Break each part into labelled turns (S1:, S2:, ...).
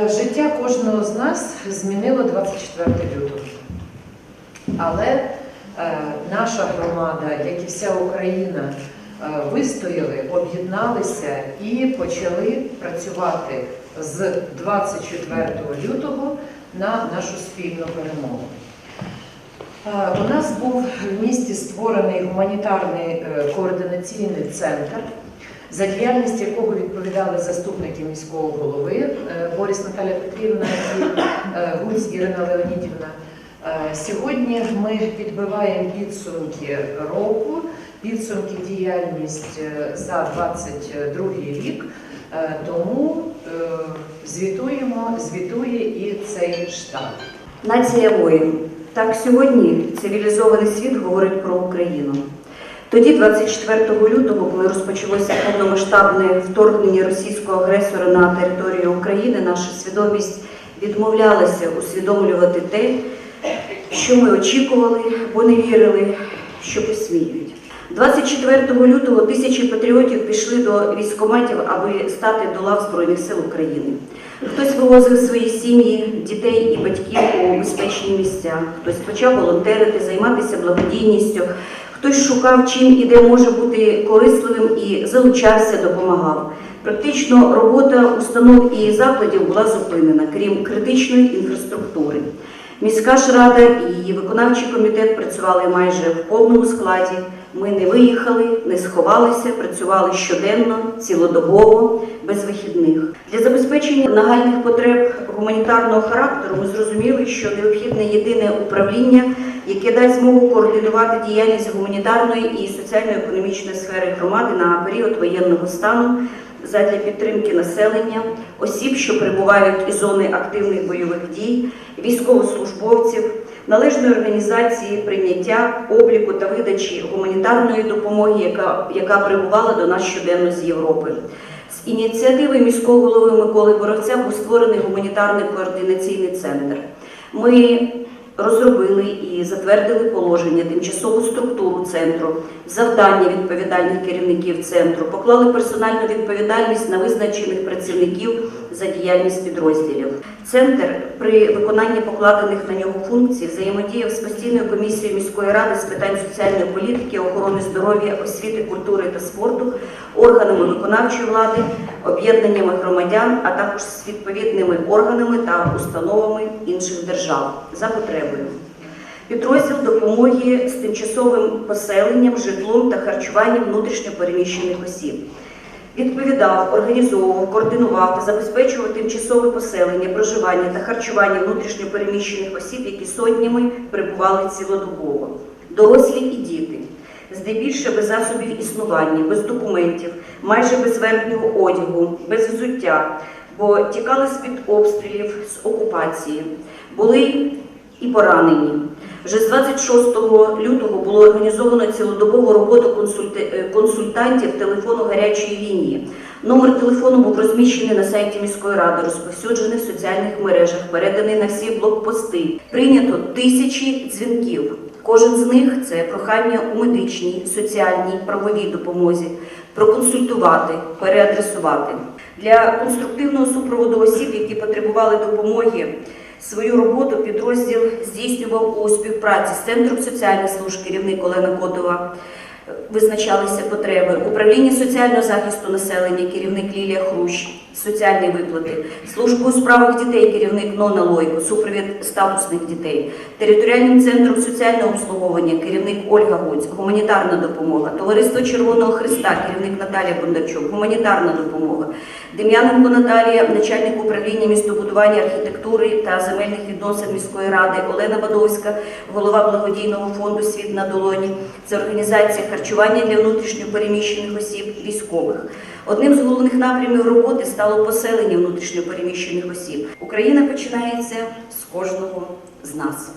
S1: Життя кожного з нас змінило 24 лютого. Але е, наша громада, як і вся Україна, е, вистояли, об'єдналися і почали працювати з 24 лютого на нашу спільну перемогу. Е, У нас був в місті створений гуманітарний е, координаційний центр, за діяльність якого відповідали заступники міського голови е, Борис Наталя Петрівна і е, Гуць Ірина Леонідівна. Е, Сьогодні ми підбиваємо підсумки року, підсумки діяльність за 22 рік. Тому звітуємо, звітує і цей штаб.
S2: Нація воїн. Так сьогодні цивілізований світ говорить про Україну. Тоді, 24 лютого, коли розпочалося повномасштабне вторгнення російського агресора на територію України, наша свідомість відмовлялася усвідомлювати те, що ми очікували, бо не вірили, що посміють. 24 лютого тисячі патріотів пішли до військкоматів, аби стати до лав Збройних сил України. Хтось вивозив свої сім'ї, дітей і батьків у безпечні місця, хтось почав волонтерити, займатися благодійністю, хтось шукав, чим і де може бути корисливим і залучався, допомагав. Практично робота установ і закладів була зупинена, крім критичної інфраструктури. Міська ж рада і її виконавчий комітет працювали майже в повному складі. Ми не виїхали, не сховалися, працювали щоденно, цілодобово, без вихідних. Для забезпечення нагальних потреб гуманітарного характеру ми зрозуміли, що необхідне єдине управління, яке дасть змогу координувати діяльність гуманітарної і соціально-економічної сфери громади на період воєнного стану задля підтримки населення, осіб, що перебувають із зони активних бойових дій, військовослужбовців, належної організації прийняття, обліку та видачі гуманітарної допомоги, яка, яка прибувала до нас щоденно з Європи. З ініціативи міського голови Миколи Боровця був створений гуманітарний координаційний центр. Ми розробили і затвердили положення, тимчасову структуру центру, завдання відповідальних керівників центру, поклали персональну відповідальність на визначених працівників за діяльність підрозділів. Центр при виконанні покладених на нього функцій взаємодіяв з постійною комісією міської ради з питань соціальної політики, охорони здоров'я, освіти, культури та спорту, органами виконавчої влади, об'єднаннями громадян, а також з відповідними органами та установами інших держав за потребою. Підрозділ допомоги з тимчасовим поселенням, житлом та харчуванням внутрішньопереміщених осіб. Відповідав, організовував, координував та забезпечував тимчасове поселення, проживання та харчування внутрішньопереміщених осіб, які сотнями перебували цілодобово. Дорослі і діти, здебільшого без засобів існування, без документів, майже без верхнього одягу, без взуття, бо тікали з-під обстрілів, з окупації, були і поранені. Вже з 26 лютого було організовано цілодобову роботу е, консультантів телефону гарячої лінії. Номер телефону був розміщений на сайті міської ради, розповсюджений в соціальних мережах, переданий на всі блокпости. Прийнято тисячі дзвінків. Кожен з них це прохання у медичній, соціальній, правовій допомозі, проконсультувати, переадресувати. Для конструктивного супроводу осіб, які потребували допомоги, Свою роботу підрозділ здійснював у співпраці з Центром соціальних служб керівник Олена Котова. Визначалися потреби управління соціального захисту населення, керівник Лілія Хрущ, соціальні виплати, службу у справах дітей, керівник Нона Лойко, супровід статусних дітей, територіальним центром соціального обслуговування, керівник Ольга Гуць, гуманітарна допомога, товариство Червоного Христа, керівник Наталія Бондарчук, гуманітарна допомога, Дем'яненко Наталія, начальник управління містобудування, архітектури та земельних відносин міської ради, Олена Бадовська, голова благодійного фонду Світ на долоні. Це організація харчування для внутрішньопереміщених осіб, військових. Одним з головних напрямів роботи стало поселення внутрішньопереміщених осіб. Україна починається з кожного з нас.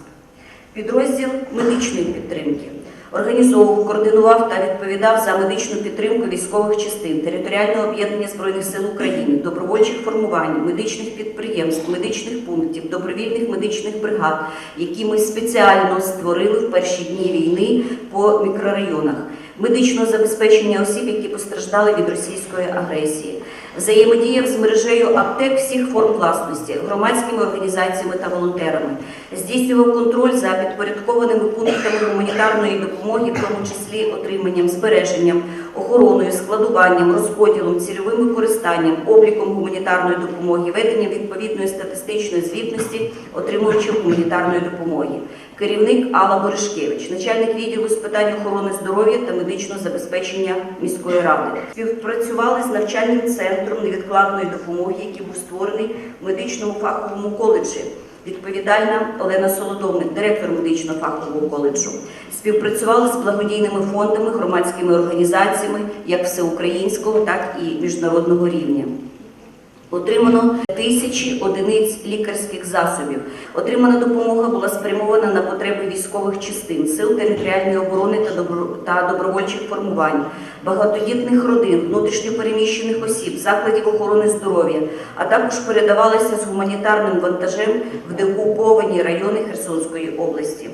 S2: Підрозділ медичної підтримки організовував, координував та відповідав за медичну підтримку військових частин, територіального об'єднання Збройних сил України, добровольчих формувань, медичних підприємств, медичних пунктів, добровільних медичних бригад, які ми спеціально створили в перші дні війни по мікрорайонах. Медичного забезпечення осіб, які постраждали від російської агресії, взаємодіяв з мережею аптек всіх форм власності, громадськими організаціями та волонтерами, здійснював контроль за підпорядкованими пунктами гуманітарної допомоги, в тому числі отриманням, збереженням, охороною, складуванням, розподілом, цільовим використанням, обліком гуманітарної допомоги, веденням відповідної статистичної звітності отримувачів гуманітарної допомоги. Керівник Алла Боришкевич, начальник відділу з питань охорони здоров'я та медичного забезпечення міської ради. Співпрацювали з навчальним центром невідкладної допомоги, який був створений в медичному фаховому коледжі. Відповідальна Олена Солодовник, директор медичного фахового коледжу. Співпрацювали з благодійними фондами, громадськими організаціями як всеукраїнського, так і міжнародного рівня. Отримано тисячі одиниць лікарських засобів. Отримана допомога була спрямована на потреби військових частин, сил територіальної оборони та, добровольчих формувань, багатодітних родин, внутрішньопереміщених осіб, закладів охорони здоров'я, а також передавалася з гуманітарним вантажем в деокуповані райони Херсонської області.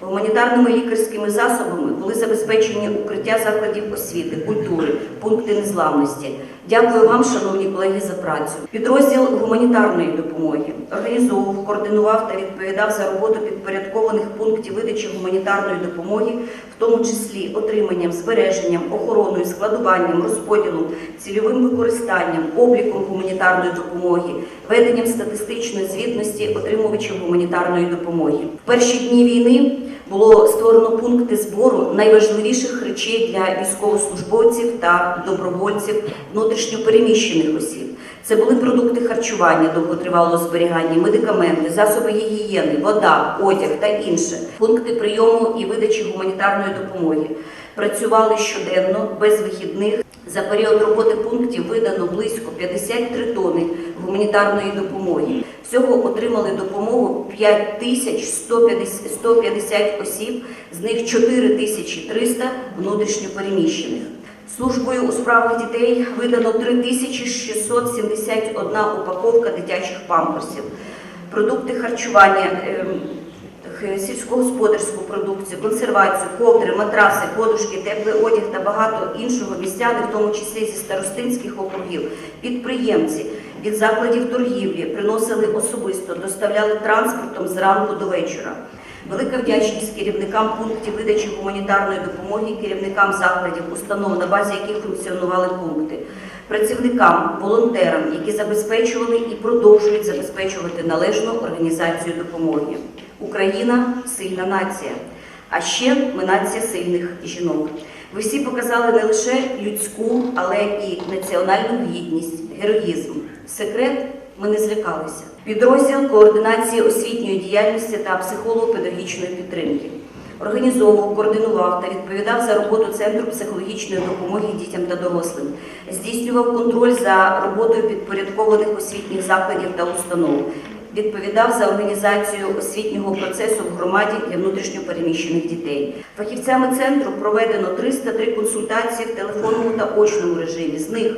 S2: Гуманітарними лікарськими засобами були забезпечені укриття закладів освіти, культури, пункти незламності. Дякую вам, шановні колеги, за працю. Підрозділ гуманітарної допомоги організовував, координував та відповідав за роботу підпорядкованих пунктів видачі гуманітарної допомоги, в тому числі отриманням, збереженням, охороною, складуванням, розподілом, цільовим використанням, обліком гуманітарної допомоги, веденням статистичної звітності отримувачів гуманітарної допомоги. В перші дні війни було створено пункти збору найважливіших речей для військовослужбовців та добровольців внутрішньопереміщених осіб. Це були продукти харчування довготривалого зберігання, медикаменти, засоби гігієни, вода, одяг та інше. Пункти прийому і видачі гуманітарної допомоги працювали щоденно без вихідних. За період роботи пунктів видано близько 53 тони гуманітарної допомоги. Всього отримали допомогу 5150 150 осіб, з них 4300 внутрішньопереміщених. Службою у справах дітей видано 3671 упаковка дитячих памперсів, продукти харчування, ем, сільськогосподарську продукцію, консервацію, ковдри, матраси, подушки, теплий одяг та багато іншого містяни, в тому числі зі старостинських округів, підприємці від закладів торгівлі приносили особисто, доставляли транспортом зранку до вечора. Велика вдячність керівникам пунктів видачі гуманітарної допомоги, керівникам закладів, установ, на базі яких функціонували пункти, працівникам, волонтерам, які забезпечували і продовжують забезпечувати належну організацію допомоги. Україна сильна нація. А ще ми нація сильних жінок. Ви всі показали не лише людську, але і національну гідність, героїзм. Секрет ми не злякалися. Підрозділ координації освітньої діяльності та психолого-педагогічної підтримки. Організовував, координував та відповідав за роботу Центру психологічної допомоги дітям та дорослим, здійснював контроль за роботою підпорядкованих освітніх закладів та установ, відповідав за організацію освітнього процесу в громаді для внутрішньопереміщених дітей. Фахівцями центру проведено 303 консультації в телефонному та очному режимі. З них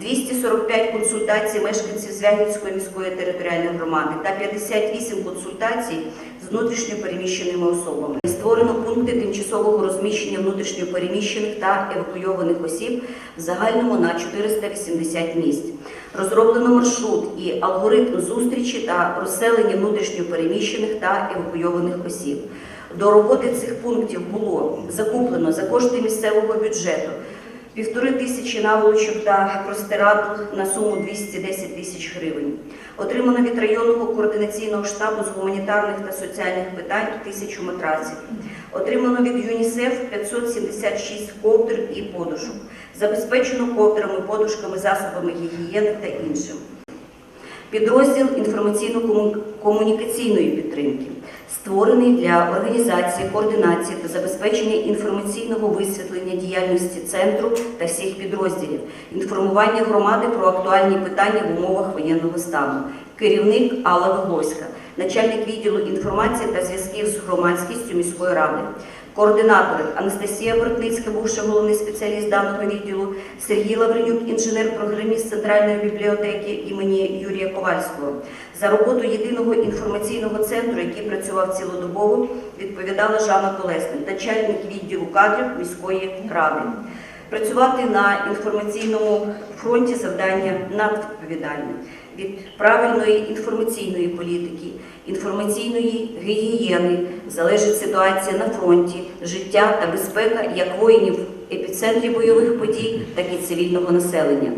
S2: 245 консультацій мешканців Звягільської міської територіальної громади та 58 консультацій з внутрішньопереміщеними особами. Створено пункти тимчасового розміщення внутрішньопереміщених та евакуйованих осіб в загальному на 480 місць. Розроблено маршрут і алгоритм зустрічі та розселення внутрішньопереміщених та евакуйованих осіб. До роботи цих пунктів було закуплено за кошти місцевого бюджету півтори тисячі наволочок та простирадл на суму 210 тисяч гривень. Отримано від районного координаційного штабу з гуманітарних та соціальних питань тисячу матраців. Отримано від ЮНІСЕФ 576 ковдр і подушок. Забезпечено ковдрами, подушками, засобами гігієни та іншим. Підрозділ інформаційно-комунікаційної підтримки створений для організації, координації та забезпечення інформаційного висвітлення діяльності центру та всіх підрозділів, інформування громади про актуальні питання в умовах воєнного стану. Керівник Алла Виглоська, начальник відділу інформації та зв'язків з громадськістю міської ради. Координатори Анастасія Бортницька, бувший головний спеціаліст даного відділу, Сергій Лавренюк, інженер-програміст Центральної бібліотеки імені Юрія Ковальського. За роботу єдиного інформаційного центру, який працював цілодобово, відповідала Жанна Колесник, начальник відділу кадрів міської ради. Працювати на інформаційному фронті завдання надвідповідальне. Від правильної інформаційної політики, інформаційної гігієни залежить ситуація на фронті, життя та безпека як воїнів епіцентрі бойових подій, так і цивільного населення.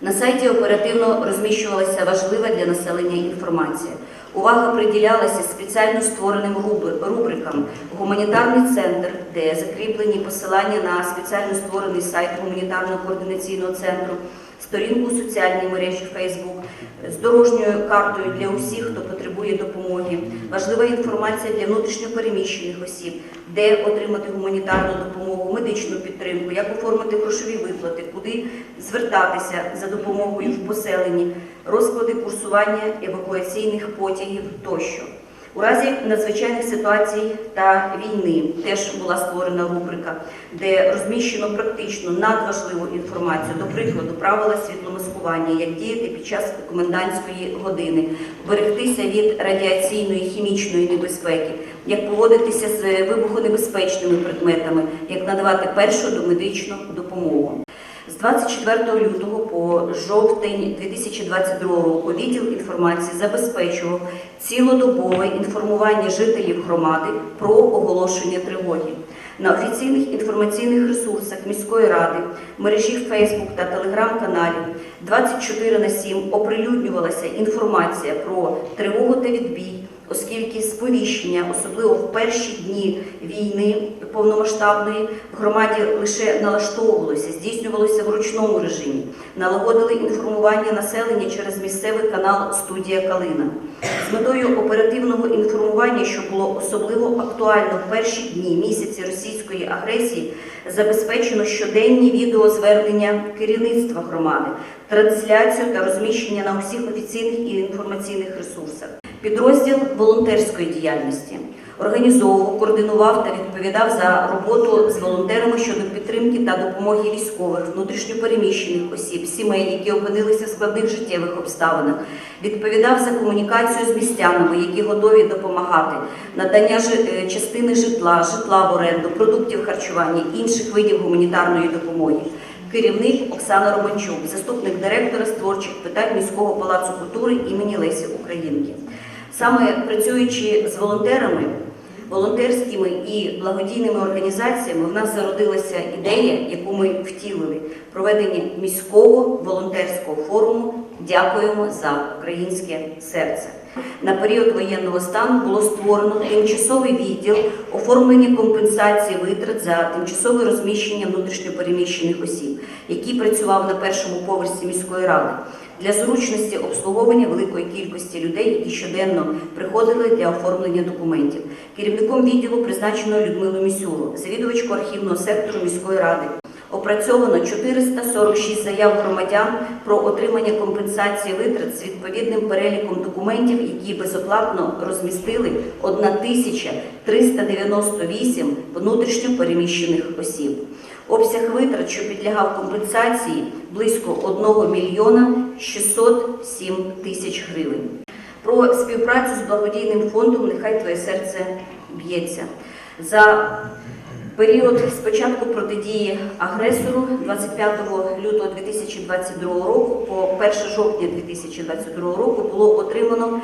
S2: На сайті оперативно розміщувалася важлива для населення інформація. Увага приділялася спеціально створеним рубрикам Гуманітарний центр, де закріплені посилання на спеціально створений сайт гуманітарного координаційного центру, сторінку соціальній мережі Facebook з дорожньою картою для усіх, хто потребує допомоги, важлива інформація для внутрішньопереміщених осіб, де отримати гуманітарну допомогу, медичну підтримку, як оформити грошові виплати, куди звертатися за допомогою в поселенні, розклади курсування евакуаційних потягів тощо. У разі надзвичайних ситуацій та війни теж була створена рубрика, де розміщено практично надважливу інформацію, до прикладу, правила світломаскування, як діяти під час комендантської години, берегтися від радіаційної хімічної небезпеки, як поводитися з вибухонебезпечними предметами, як надавати першу домедичну допомогу. З 24 лютого по жовтень 2022 року відділ інформації забезпечував цілодобове інформування жителів громади про оголошення тривоги. На офіційних інформаційних ресурсах міської ради, мережі Facebook та телеграм-каналів 24 на 7 оприлюднювалася інформація про тривогу та відбій, оскільки сповіщення, особливо в перші дні війни повномасштабної, в громаді лише налаштовувалося, здійснювалося в ручному режимі. Налагодили інформування населення через місцевий канал Студія Калина з метою оперативного інформування, що було особливо актуально в перші дні місяці російської агресії, забезпечено щоденні відеозвернення керівництва громади, трансляцію та розміщення на усіх офіційних і інформаційних ресурсах. Підрозділ волонтерської діяльності організовував, координував та відповідав за роботу з волонтерами щодо підтримки та допомоги військових, внутрішньопереміщених осіб, сімей, які опинилися в складних життєвих обставинах, відповідав за комунікацію з містянами, які готові допомагати, надання е, частини житла, житла в оренду, продуктів харчування, інших видів гуманітарної допомоги. Керівник Оксана Романчук, заступник директора з творчих питань міського палацу культури імені Лесі Українки. Саме працюючи з волонтерами, волонтерськими і благодійними організаціями, в нас зародилася ідея, яку ми втілили проведення міського волонтерського форуму. Дякуємо за українське серце. На період воєнного стану було створено тимчасовий відділ оформлення компенсації витрат за тимчасове розміщення внутрішньопереміщених осіб, який працював на першому поверсі міської ради для зручності обслуговування великої кількості людей, які щоденно приходили для оформлення документів. Керівником відділу призначено Людмилу Місюру, завідувачку архівного сектору міської ради. Опрацьовано 446 заяв громадян про отримання компенсації витрат з відповідним переліком документів, які безоплатно розмістили 1398 внутрішньо переміщених осіб. Обсяг витрат, що підлягав компенсації, близько 1 мільйона 607 тисяч гривень. Про співпрацю з благодійним фондом Нехай твоє серце б'ється. За період спочатку протидії агресору 25 лютого 2022 року по 1 жовтня 2022 року було отримано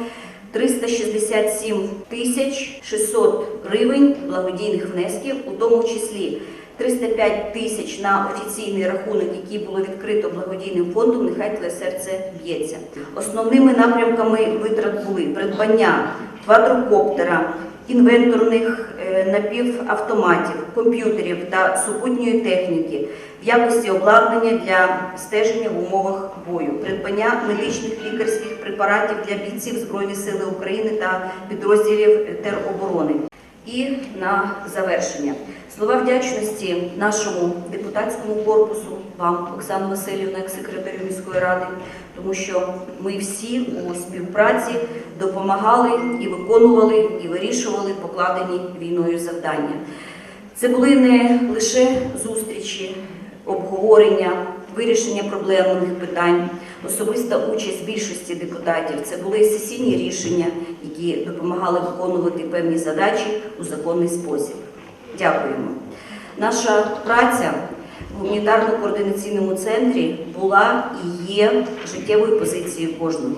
S2: 367 тисяч 600 гривень благодійних внесків, у тому числі 305 тисяч на офіційний рахунок, який було відкрито благодійним фондом Нехай твоє серце б'ється. Основними напрямками витрат були придбання квадрокоптера, інвенторних е, напівавтоматів, комп'ютерів та супутньої техніки в якості обладнання для стеження в умовах бою, придбання медичних лікарських препаратів для бійців Збройних сил України та підрозділів тероборони. І на завершення слова вдячності нашому депутатському корпусу, вам, Оксана Васильівна, як секретарю міської ради, тому що ми всі у співпраці допомагали і виконували, і вирішували покладені війною завдання. Це були не лише зустрічі, обговорення, вирішення проблемних питань, особиста участь більшості депутатів. Це були сесійні рішення, які допомагали виконувати певні задачі у законний спосіб. Дякуємо. Наша праця в гуманітарно-координаційному центрі була і є життєвою позицією кожного.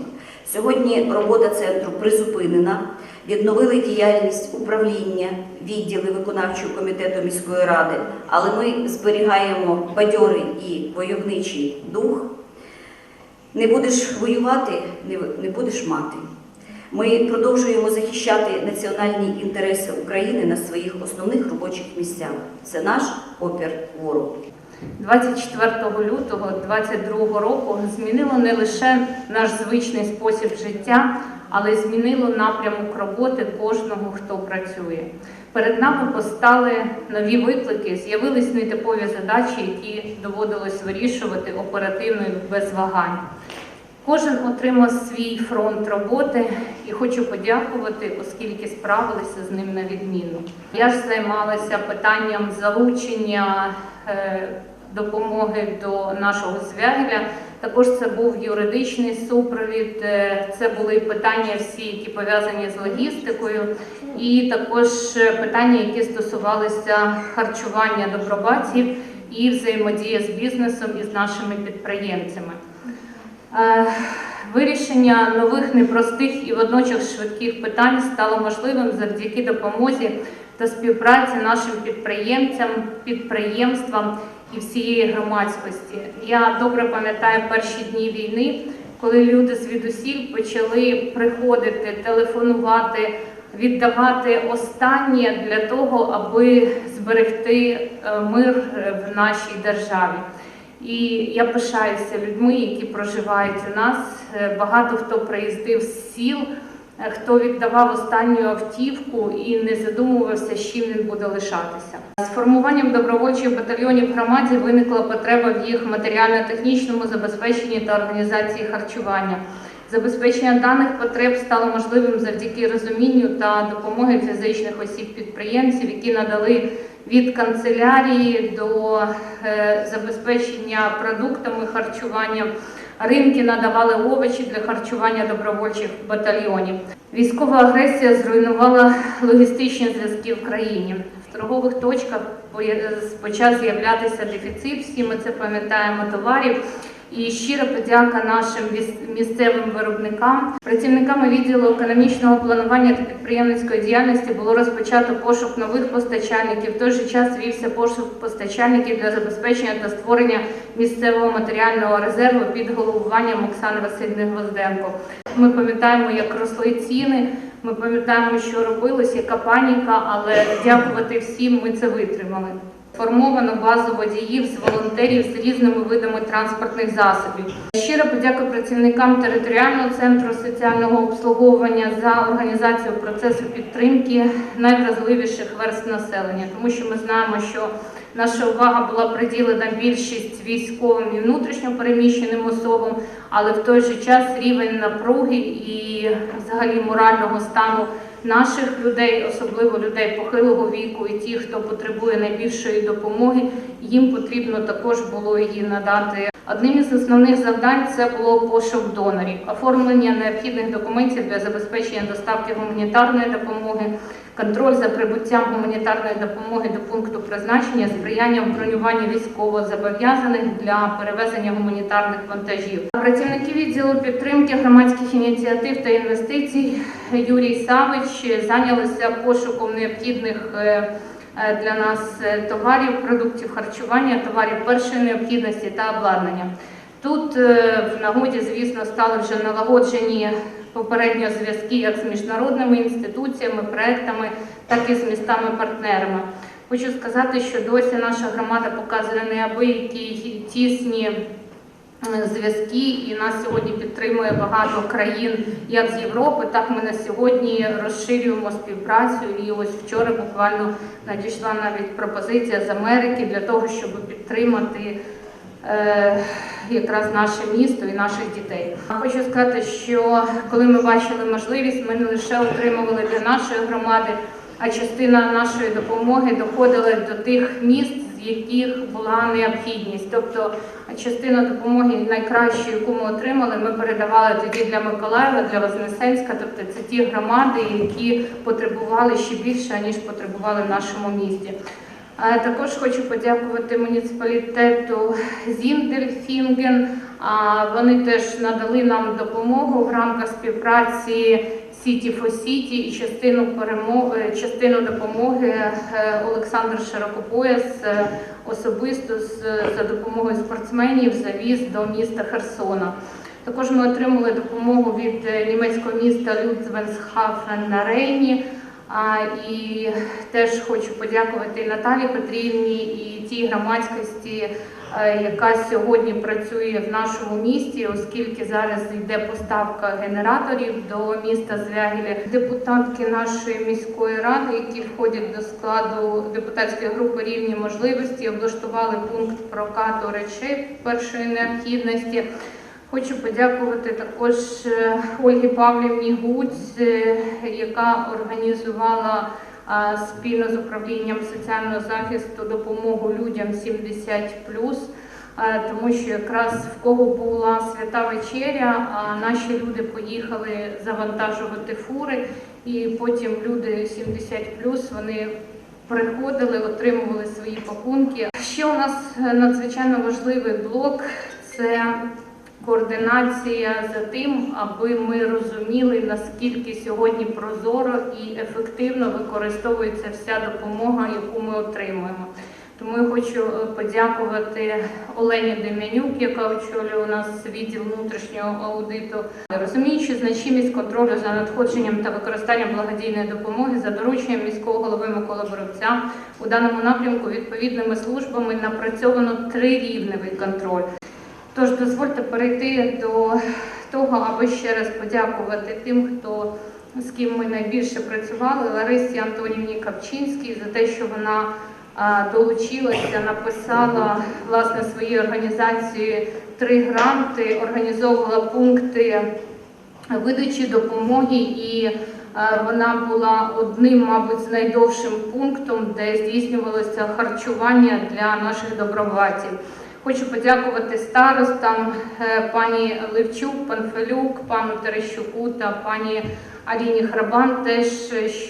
S2: Сьогодні робота центру призупинена. Відновили діяльність управління, відділи виконавчого комітету міської ради, але ми зберігаємо бадьорий і войовничий дух. Не будеш воювати, не, будеш мати. Ми продовжуємо захищати національні інтереси України на своїх основних робочих місцях. Це наш опір ворогу.
S3: 24 лютого 2022 року змінило не лише наш звичний спосіб життя, але й змінило напрямок роботи кожного, хто працює. Перед нами постали нові виклики, з'явились нетипові задачі, які доводилось вирішувати оперативно і без вагань. Кожен отримав свій фронт роботи і хочу подякувати, оскільки справилися з ним на відміну. Я ж займалася питанням залучення е, допомоги до нашого звягеля. Також це був юридичний супровід, е, це були питання всі, які пов'язані з логістикою, і також е, питання, які стосувалися харчування добробатів і взаємодія з бізнесом і з нашими підприємцями. Е, Вирішення нових непростих і водночас швидких питань стало можливим завдяки допомозі та співпраці нашим підприємцям, підприємствам і всієї громадськості. Я добре пам'ятаю перші дні війни, коли люди звідусіль почали приходити, телефонувати, віддавати останнє для того, аби зберегти е, мир е, в нашій державі. І я пишаюся людьми, які проживають у нас. Е, Багато хто приїздив з сіл, е, хто віддавав останню автівку і не задумувався, з чим він буде лишатися. З формуванням добровольчих батальйонів в громаді виникла потреба в їх матеріально-технічному забезпеченні та організації харчування. Забезпечення даних потреб стало можливим завдяки розумінню та допомоги фізичних осіб-підприємців, які надали від канцелярії до е, забезпечення продуктами харчування. Ринки надавали овочі для харчування добровольчих батальйонів. Військова агресія зруйнувала логістичні зв'язки в країні. В торгових точках почав з'являтися дефіцит, всі ми це пам'ятаємо товарів. І щира подяка нашим місцевим виробникам. Працівниками відділу економічного планування та підприємницької діяльності було розпочато пошук нових постачальників. В той же час вівся пошук постачальників для забезпечення та створення місцевого матеріального резерву під головуванням Оксани Васильівни Гвозденко. Ми пам'ятаємо, як росли ціни. Ми пам'ятаємо, що робилось, яка паніка, але дякувати всім ми це витримали. Формовано базу водіїв з волонтерів з різними видами транспортних засобів. Щиро подяка працівникам територіального центру соціального обслуговування за організацію процесу підтримки найвразливіших верст населення, тому що ми знаємо, що наша увага була приділена більшість військовим і внутрішньо переміщеним особам, але в той же час рівень напруги і взагалі морального стану наших людей, особливо людей похилого віку, і ті, хто потребує найбільшої допомоги, їм потрібно також було її надати. Одним із основних завдань це було пошук донорів, оформлення необхідних документів для забезпечення доставки гуманітарної допомоги, контроль за прибуттям гуманітарної допомоги до пункту призначення, сприяння в бронюванні військовозобов'язаних для перевезення гуманітарних вантажів. Працівники відділу підтримки громадських ініціатив та інвестицій Юрій Савич зайнялися пошуком необхідних е, для нас е, товарів, продуктів харчування, товарів першої необхідності та обладнання. Тут е, в нагоді, звісно, стали вже налагоджені попередньо зв'язки як з міжнародними інституціями, проектами, так і з містами-партнерами. Хочу сказати, що досі наша громада показує неабиякі тісні е, зв'язки, і нас сьогодні підтримує багато країн, як з Європи, так ми на сьогодні розширюємо співпрацю. І ось вчора буквально надійшла навіть пропозиція з Америки для того, щоб підтримати. е, Якраз наше місто і наших дітей. Хочу сказати, що коли ми бачили можливість, ми не лише отримували для нашої громади, а частина нашої допомоги доходила до тих міст, яких була необхідність. Тобто частина допомоги найкращої, яку ми отримали, ми передавали тоді для Миколаєва, для Вознесенська. Тобто це ті громади, які потребували ще більше, ніж потребували в нашому місті. Також хочу подякувати муніципалітету Зіндельфінген. Вони теж надали нам допомогу в рамках співпраці For City і частину перемоги, частину допомоги е, Олександр Широкопояс е, особисто з за допомогою спортсменів завіз до міста Херсона. Також ми отримали допомогу від е, німецького міста Людзвенсхафен на Рейні. А, і теж хочу подякувати Наталі Петрівні і тій громадськості, е, яка сьогодні працює в нашому місті, оскільки зараз йде поставка генераторів до міста Звягілі. Депутатки нашої міської ради, які входять до складу депутатської групи рівні можливості, облаштували пункт прокату речей першої необхідності. Хочу подякувати також е, Ольгі Павлівні Гуць, е, яка організувала спільно з управлінням соціального захисту допомогу людям 70+, е, тому що якраз в кого була свята вечеря, а наші люди поїхали завантажувати фури, і потім люди 70+, вони приходили, отримували свої пакунки. Ще у нас е, надзвичайно важливий блок це координація за тим, аби ми розуміли, наскільки сьогодні прозоро і ефективно використовується вся допомога, яку ми отримуємо. Тому я хочу е, подякувати Олені Дем'янюк, яка очолює у нас відділ внутрішнього аудиту, розуміючи значимість контролю за надходженням та використанням благодійної допомоги за дорученням міського голови Миколи Боровця у даному напрямку відповідними службами напрацьовано трирівневий контроль. Тож дозвольте перейти до того, аби ще раз подякувати тим, хто з ким ми найбільше працювали, Ларисі Антонівні Капчинській за те, що вона долучилася, написала власне своїй організації три гранти, організовувала пункти видачі допомоги і вона була одним, мабуть, з найдовшим пунктом, де здійснювалося харчування для наших добровольців. Хочу подякувати старостам е, пані Левчук, пан Фелюк, пану Терещуку та пані Аліні Храбан, теж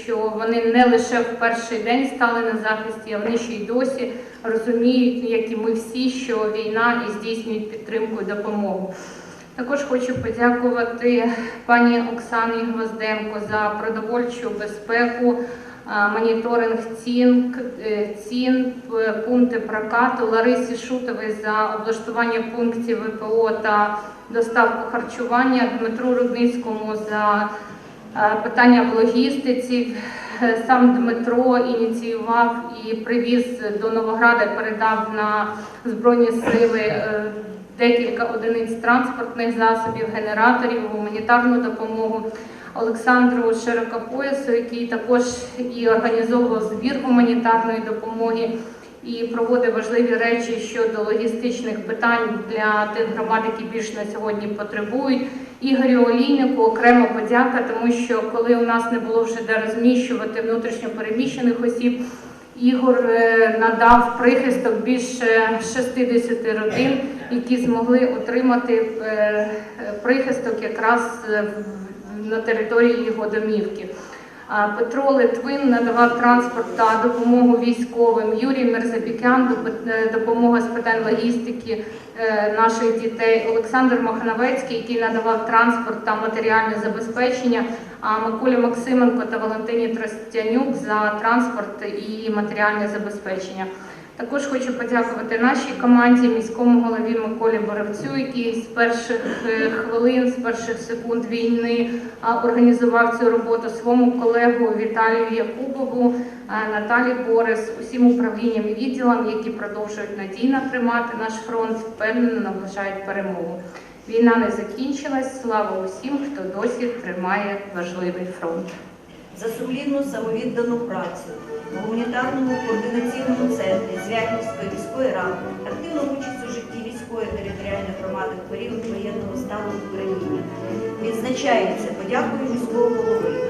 S3: що вони не лише в перший день стали на захисті, а вони ще й досі розуміють, як і ми всі, що війна і здійснюють підтримку і допомогу. Також хочу подякувати пані Оксані Гвозденко за продовольчу безпеку, моніторинг цін, е, цін, пункти прокату, Ларисі Шутовій за облаштування пунктів ВПО та доставку харчування, Дмитру Рудницькому за е, питання в логістиці. Сам Дмитро ініціював і привіз до Новограда, передав на Збройні сили е, декілька одиниць транспортних засобів, генераторів, гуманітарну допомогу. Олександру Широкопоясу, який також і організовував збір гуманітарної допомоги і проводив важливі речі щодо логістичних питань для тих громад, які більш на сьогодні потребують. Ігорю Олійнику окремо подяка, тому що коли у нас не було вже де розміщувати внутрішньо переміщених осіб, Ігор е, надав прихисток більше 60 родин, які змогли отримати е, е, прихисток якраз в- на території його домівки. Петро Литвин надавав транспорт та допомогу військовим. Юрій Мерзабікян е, допомога з питань логістики е, наших дітей. Олександр Махновецький, який надавав транспорт та матеріальне забезпечення. А Миколі Максименко та Валентині Тростянюк за транспорт і матеріальне забезпечення. Також хочу подякувати нашій команді, міському голові Миколі Боровцю, який з перших е, хвилин, з перших секунд війни організував цю роботу своєму колегу Віталію Якубову Наталі Борис, усім управлінням і відділам, які продовжують надійно тримати наш фронт, впевнено наближають перемогу. Війна не закінчилась. Слава усім, хто досі тримає важливий фронт.
S2: За сумлінну самовіддану працю в гуманітарному координаційному центрі Звягільської міської ради, активну участь у житті військової територіальної громади в період воєнного стану в Україні. Відзначається подякою міського голови